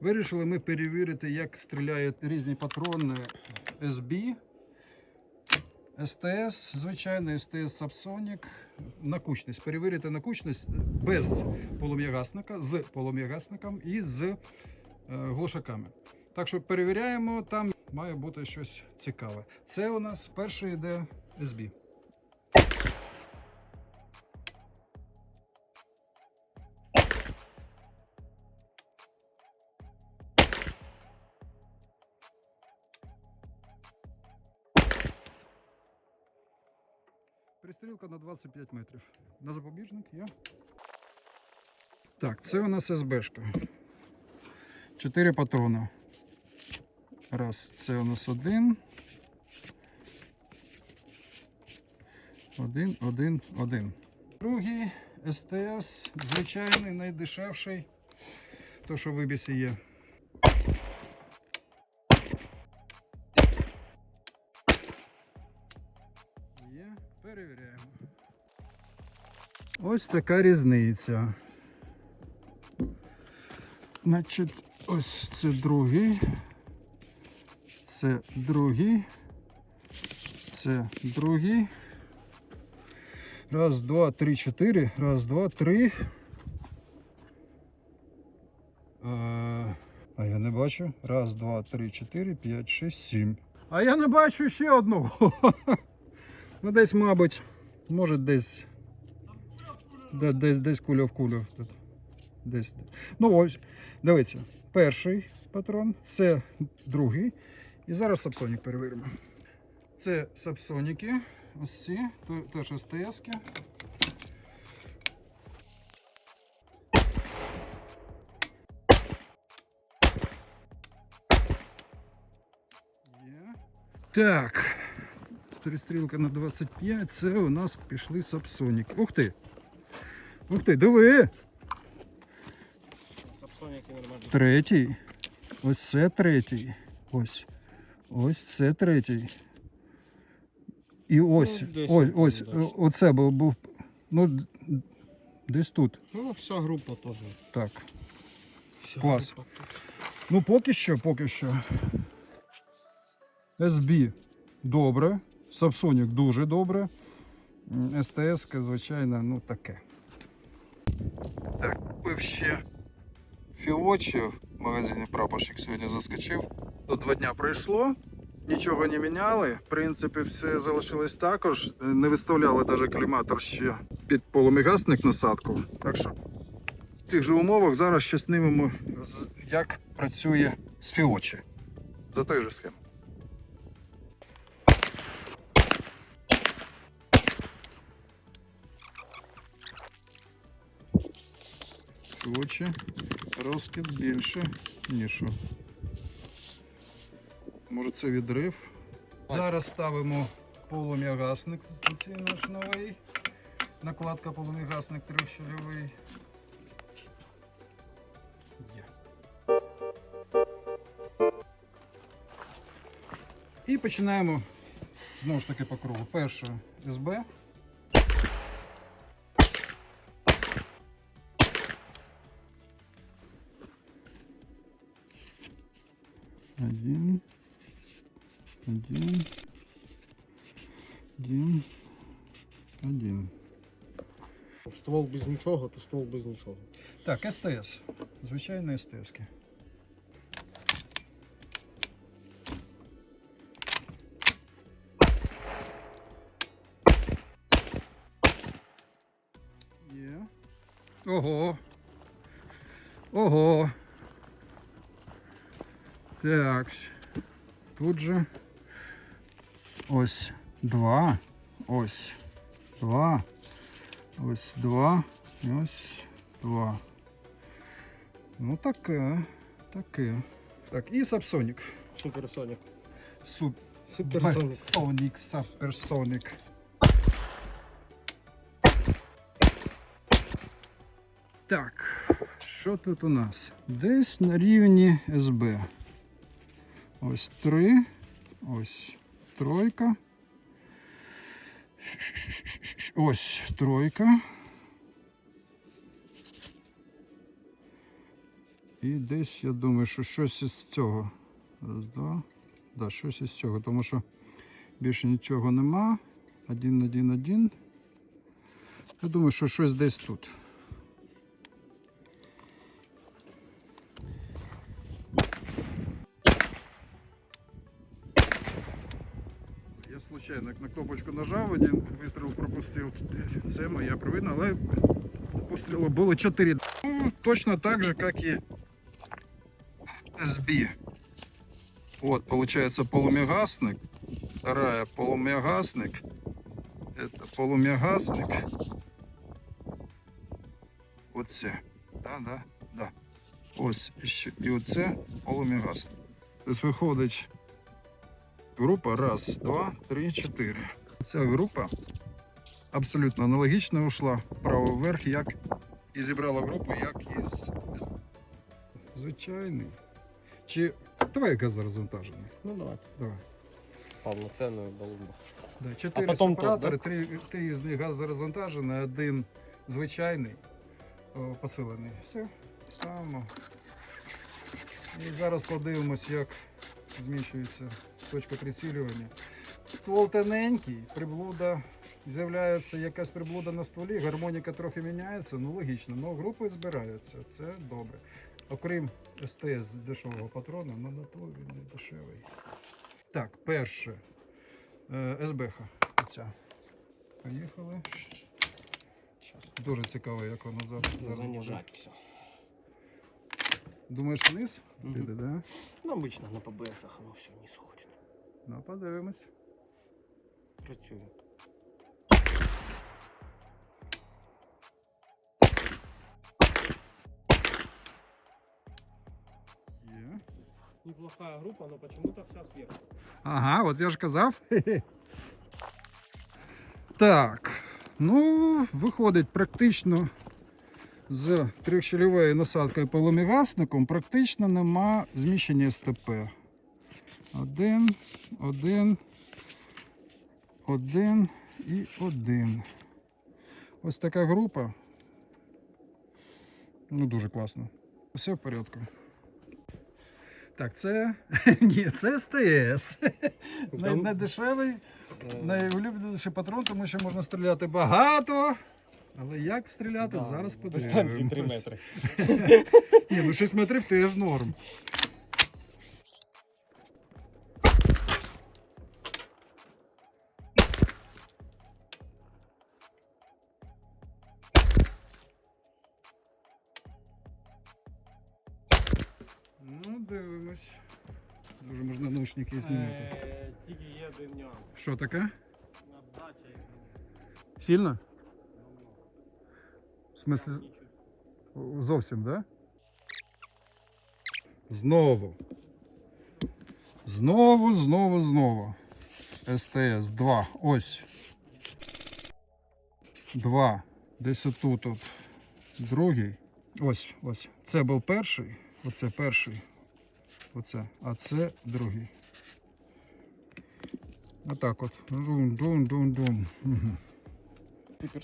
Вирішили ми перевірити, як стріляють різні патрони SB, СТС, звичайно, СТС Subsonic, на кучність. Перевірити на кучність без полум'ягасника, з полум'ягасником і з е, глушаками. Так що перевіряємо, там має бути щось цікаве. Це у нас перший йде SB. Пристрілка на 25 метрів. На запобіжник є. Так, це у нас СБшка. Чотири патрони. Раз, це у нас один. Один, один, один. Другий СТС, звичайний, найдешевший. То, що в Ібісі є. Є, Ось така різниця. Значить, ось це другий. Це другий. Це другий. Раз, два, три, чотири. Раз, два, три. А, а я не бачу. Раз, два, три, чотири, п'ять, шість, сім. А я не бачу ще одного. Ну, десь, мабуть, може десь. Де- Десь, десь куля в кулю. Тут. Десь. Ну ось, дивіться, перший патрон, це другий. І зараз сапсонік перевіримо. Це сапсоніки, ось ці, теж СТС-ки. Так. Перестрілка на 25, це у нас пішли сапсоніки. Ух ти! Ух ти, диви! Третій. Ось це третій. Ось. Ось це третій. І ось, Ну, ось, ось, оце був, був. Ну, десь тут. Ну, вся група теж. Так. Вся Клас. група тут. Ну, поки що, поки що. SB добре. Сапсонік дуже добре. СТС, звичайно, ну таке. Купив ще філочі в магазині прапорщик сьогодні заскочив. До два дня пройшло, нічого не міняли. В принципі, все залишилось також. Не виставляли навіть коліматор ще під полумігасник насадку. Так що в тих же умовах зараз ще знімемо, як працює з фіочі. За той же схем. Фіочі розкид більше, ніж. Може це відрив. Зараз ставимо полум'ягасник, наш новий. Накладка полум'ягасник трьохщільовий. І починаємо знову ж таки по кругу. Перше СБ. Без нічого, то ствол без нічого. Так, СТС. Звичайно, СТС. -ки. Ого. Ого. Так. Тут же ось два. Ось два. Ось два. І ось два. Ну таке. Таке. Так, і Сапсонік. Суперсонік. Суп. Суперсонік. Сонік, Саперсонік. Так, що тут у нас? Десь на рівні СБ. Ось три. Ось тройка. Ось тройка. І десь я думаю, що щось із цього. Раз, два. Да, щось із цього, тому що більше нічого нема. Один, один, один. Я думаю, що щось десь тут. Случайно на кнопочку нажав, один вистріл пропустив. Це моя провина, але пострілу було 4. Ну, точно так же, как и SB. Вот, получается полумегасник. Вторая полумегасник. Это полумегасник. Оце. Да, да, да. Ось ще. І оце полумегасник. Тобто виходить група раз, два, три, чотири. Ця група абсолютно аналогічно йшла вправо вверх, як і зібрала групу, як із. Звичайний. Чи. Давай газ розвантажений. Ну давай. Давай. Повноцінною балумба. Да, чотири сепаратори, да? три, три з них газорозвантажені, один звичайний, о, посилений. Все, ставимо. І зараз подивимось, як зміщується точка прицілювання. Ствол тоненький, приблуда. З'являється якась приблуда на стволі, гармоніка трохи міняється, ну логічно, але групи збираються, це добре. Окрім СТС дешевого патрона, ну на то він не дешевий. Так, перше. Е, СБХ. Оця. Поїхали. Дуже цікаво, як воно зараз. Занижать все. Думаєш, вниз? Піде, да? Ну, обично на ПБСах воно все вниз уходить. Ну, подивимось. Працює. Є. Неплохая группа, но почему-то вся сверху. Ага, от я ж казав. Так. Ну, виходить практично з трьохщільовою насадкою полумігасником практично нема зміщення СТП. Один, один, один і один. Ось така група. Ну, дуже класно. Все в порядку. Так, це. Ні, це СТС. Най- Найдешевий, найулюбленіший патрон, тому що можна стріляти багато. Але як стріляти, зараз подивимось. Дистанції 3 метри. Ні, ну 6 метрів теж норм. Дивимось. Дуже можна наушники знімати. Е, Тільки є один нюанс. Що таке? Надача Сильно? В смислі, зовсім, да? Знову. Знову, знову, знову. СТС 2. Ось. 2. Десь отут от. Другий. Ось, ось. Це був перший. Оце перший. Оце. А це другий. Отак от. Дун-дун-дун-дун. Угу.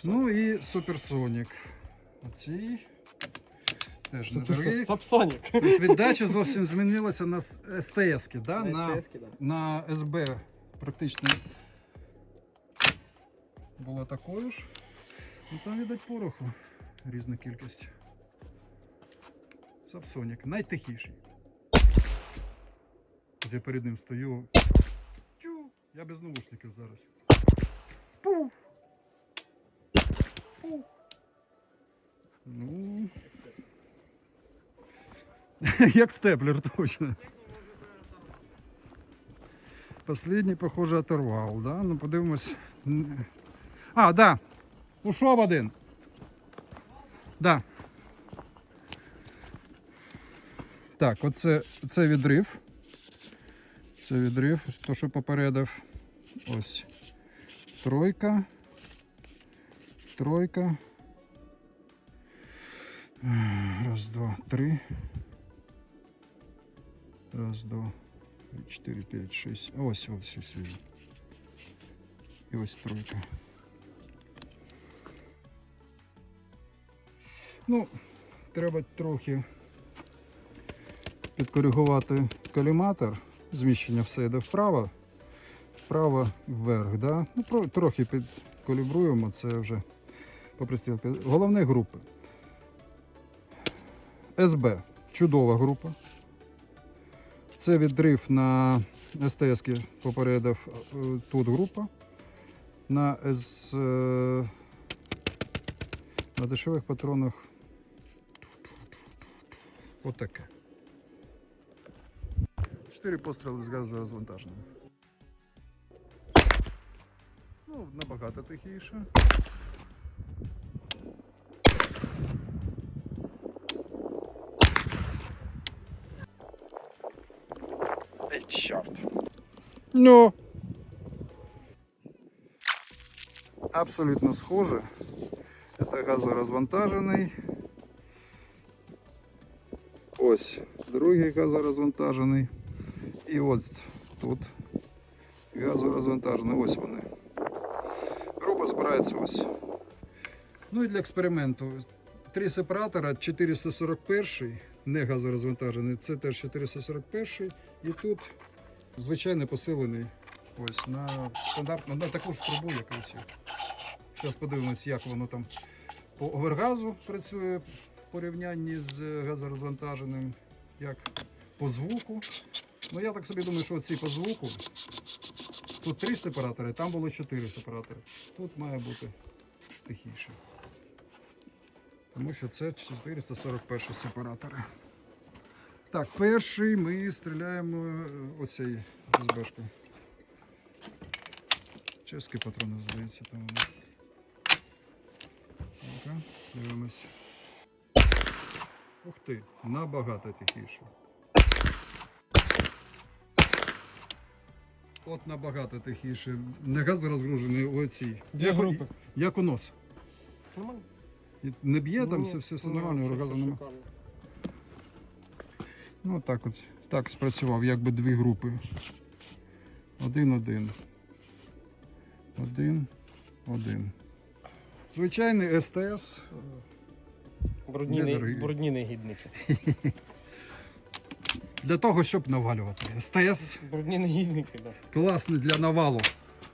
Ну і суперсонік. Оцій. Теж недорогий. Сапсонік. Тобто віддача зовсім змінилася на СТС, да? на, на СБ практично була такою ж. Ну там віддать пороху різна кількість. Сапсонік, найтихіший. От я перед ним стою. Тю, я без наушників зараз. Пу. Пу. Ну. Як степлер точно. Последній, похоже, оторвав, да? Ну подивимось. А, да. Ушов один. Да. Так, оце це відрив. Це відрив, то, що попередив. Ось. Тройка. Тройка. Раз, два, три. Раз, два, чотири, п'ять, шість. Ось, ось, ось. ось. І ось тройка. Ну, треба трохи підкоригувати коліматор. Зміщення все йде вправо, вправо вверх. Да? Ну, трохи підкалібруємо, це вже по пристрілці. Головні групи. СБ чудова група. Це відрив на СТС попередив е, тут група. На С, е, на дешевих патронах отаке. Чотири постріли з газорозвантаженням. Ну, набагато тихіше. Ей, чорт. Ну. Абсолютно схоже. Это газорозвантажений. Ось другий газорозвантажений. І от тут газорозвантажений. Ось вони. Група збирається ось. Ну і для експерименту. Три сепаратора 441, не газорозвантажений, це теж 441. І тут звичайно посилений ось на стандартну, на таку ж трубу, як і усі. Зараз подивимось, як воно там по овергазу працює в порівнянні з газорозвантаженим, як по звуку. Ну я так собі думаю, що ці по звуку. Тут три сепаратори, там було чотири сепаратори. Тут має бути тихіше. Тому що це 441 сепаратори. Так, перший ми стріляємо е, оцей СБшку. Чеські патрони, здається, там дивимось. Ух ти, набагато тихіше. От набагато тихіше. Не газ розгружений оцій. Дві Як групи. Як у нос. Нормально. Не б'є там, все, все, все ні, нормально, газу нема. Ну так от так спрацював, якби дві групи. Один-один. Один, один. Звичайний СТС. Брудні, Недорогі. не- брудні негідники. Для того, щоб навалювати. СТС Брудні негідники, так. класний для навалу.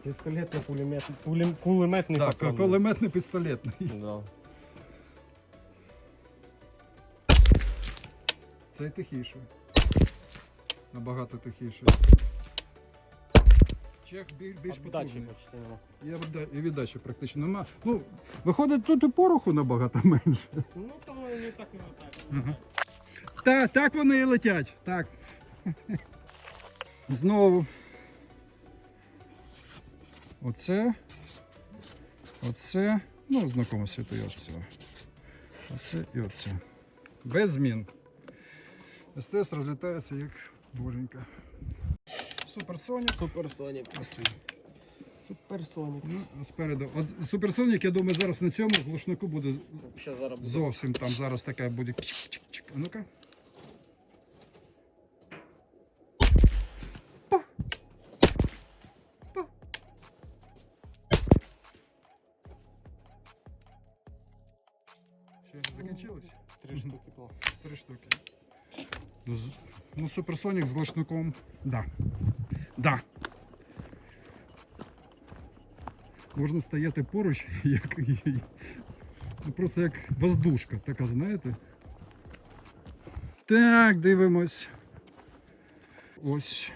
Пістолетний пулемет, пулем, кулеметний Так, патрон. кулеметний пістолетний. Да. Цей тихіше. Набагато тихіше. Чех біль- більш Отдачі потужний. почти нема. Відда- і віддачі практично нема. Ну, виходить, тут і пороху набагато менше. Ну, то не так не летає. Так, так вони і летять. Так. Знову. Оце. Оце. Ну, знакомо світу і оце. Оце і оце. Без змін. СТС розлітається як боженька. Суперсонік. Суперсонік. Суперсонік. Ну, спереду. От Суперсонік, я думаю, зараз на цьому глушнику буде Ще зараз буде. зовсім там зараз така буде. ну-ка. Ну, суперсонік з глушником. Да. Да. Можна стояти поруч, як, ну, просто як воздушка, така, знаєте. Так, дивимось. Ось.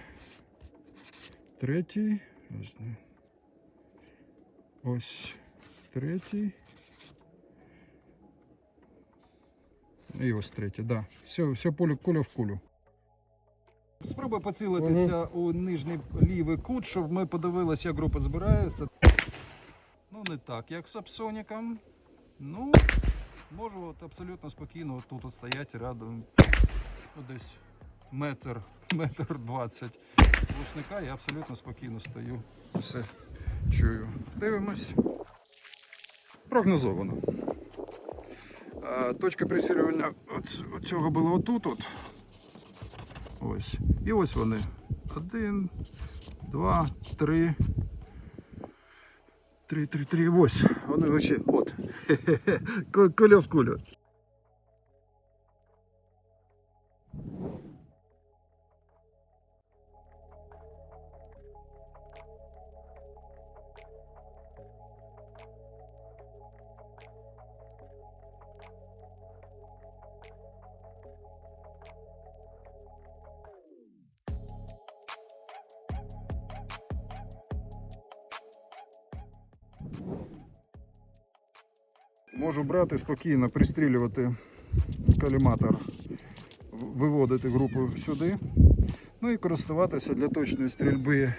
Третій. Ось. Третій. І ось третій, да. Все, все поле, куля в кулю. Спробуй поцілитися у нижній лівий кут, щоб ми подивилися, як група збирається. Ну, не так, як з апсоніком. Ну, можу от абсолютно спокійно от тут от стояти рядом. Ну, десь метр, метр двадцять глушника, я абсолютно спокійно стою. Все чую. Дивимось. Прогнозовано. Точка от цього була отут. От. Ось. І ось вони. Один, два, три. Три, три, три. Ось. Вони очі. От. Ку- Куля в кулю. Можу брати спокійно, пристрілювати каліматор, виводити групу сюди. Ну і користуватися для точної стрільби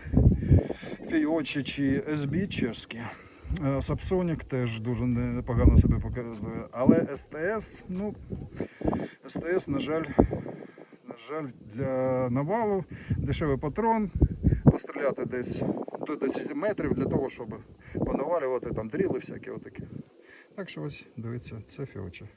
Фіочі чи SB чешські. Е, Сапсонік теж дуже непогано себе показує. Але СТС, ну, СТС, на жаль, на жаль, для навалу дешевий патрон, постріляти десь до 10 метрів для того, щоб понавалювати там дріли всякі отакі. Так що ось дивіться, це фіочі.